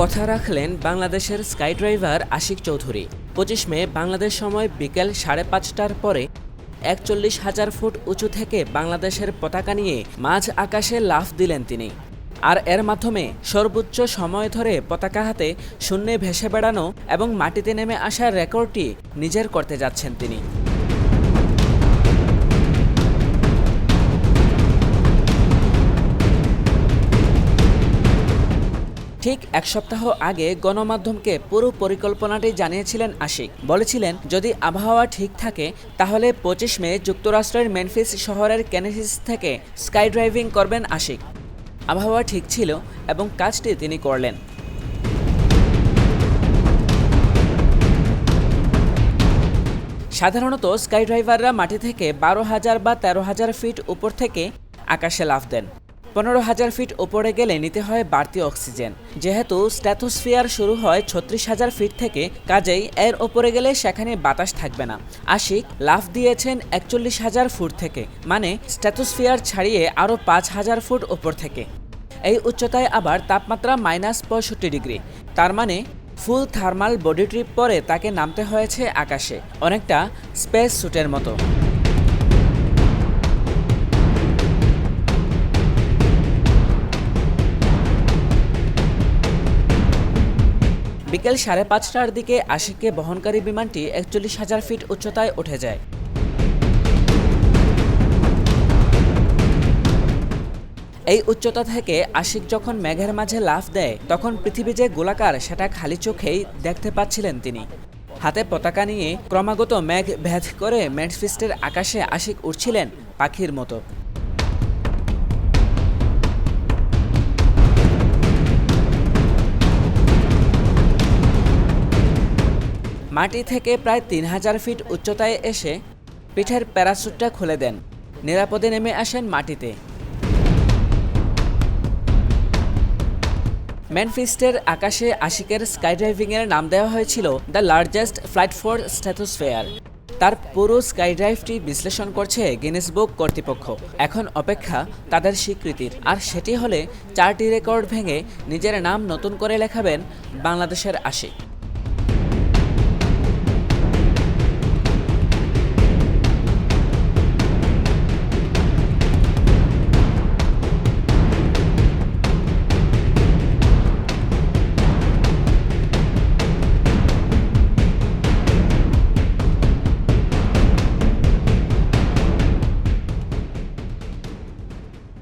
কথা রাখলেন বাংলাদেশের স্কাই ড্রাইভার আশিক চৌধুরী। পঁচিশ মে বাংলাদেশ সময় বিকেল সাড়ে পাঁচটার পরে একচল্লিশ হাজার ফুট উঁচু থেকে বাংলাদেশের পতাকা নিয়ে মাঝ আকাশে লাফ দিলেন তিনি। আর এর মাধ্যমে সর্বোচ্চ সময় ধরে পতাকা হাতে শূন্যে ভেসে বেড়ানো এবং মাটিতে নেমে আসার রেকর্ডটি নিজের করতে যাচ্ছেন তিনি। ঠিক এক সপ্তাহ আগে গণমাধ্যমকে পুরো পরিকল্পনাটি জানিয়েছিলেন আশিক। বলেছিলেন, যদি আবহাওয়া ঠিক থাকে, তাহলে পঁচিশ মে যুক্তরাষ্ট্রের মেনফিস শহরের কেনেসিস থেকে স্কাই ড্রাইভিং করবেন আশিক। আবহাওয়া ঠিক ছিল এবং কাজটি তিনি করলেন। সাধারণত স্কাই ড্রাইভাররা মাটি থেকে বারো হাজার বা তেরো হাজার ফিট উপর থেকে আকাশে লাফ দেন। পনেরো হাজার ফিট উপরে গেলে নিতে হয় বাড়তি অক্সিজেন। যেহেতু স্ট্যাথোস্ফিয়ার শুরু হয় ছত্রিশ হাজার ফিট থেকে, কাজেই এর ওপরে গেলে সেখানে বাতাস থাকবে না। আশিক লাফ দিয়েছেন একচল্লিশ হাজার ফুট থেকে মানে স্ট্যাথোস্ফিয়ার ছাড়িয়ে আরও পাঁচ হাজার ফুট উপর থেকে। এই উচ্চতায় আবার তাপমাত্রা মাইনাস পঁয়ষট্টি ডিগ্রি। তার মানে ফুল থার্মাল বডি ট্রিপ পরে তাকে নামতে হয়েছে আকাশে, অনেকটা স্পেস স্যুটের মতো। বিকেল সাড়ে পাঁচটার দিকে আশিককে বহনকারী বিমানটি একচল্লিশ হাজার ফিট উচ্চতায় উঠে যায়। এই উচ্চতা থেকে আশিক যখন মেঘের মাঝে লাফ দেয়, তখন পৃথিবী যে গোলাকার সেটা খালি চোখেই দেখতে পাচ্ছিলেন তিনি। হাতে পতাকা নিয়ে ক্রমাগত মেঘ ভেদ করে ম্যানফিস্টের আকাশে আশিক উঠছিলেন পাখির মতো। মাটি থেকে প্রায় তিন হাজার ফিট উচ্চতায় এসে পিঠের প্যারাসুটটা খুলে দেন। নিরাপদে নেমে আসেন মাটিতে। ম্যানফিস্টের আকাশে আশিকের স্কাই ড্রাইভিংয়ের নাম দেওয়া হয়েছিল the largest flight for stratosphere. তার পুরো স্কাই ড্রাইভটি বিশ্লেষণ করছে গিনেস বুক কর্তৃপক্ষ। এখন অপেক্ষা তাদের স্বীকৃতির। আর সেটি হলে চারটি রেকর্ড ভেঙে নিজের নাম নতুন করে লেখাবেন বাংলাদেশের আশিক।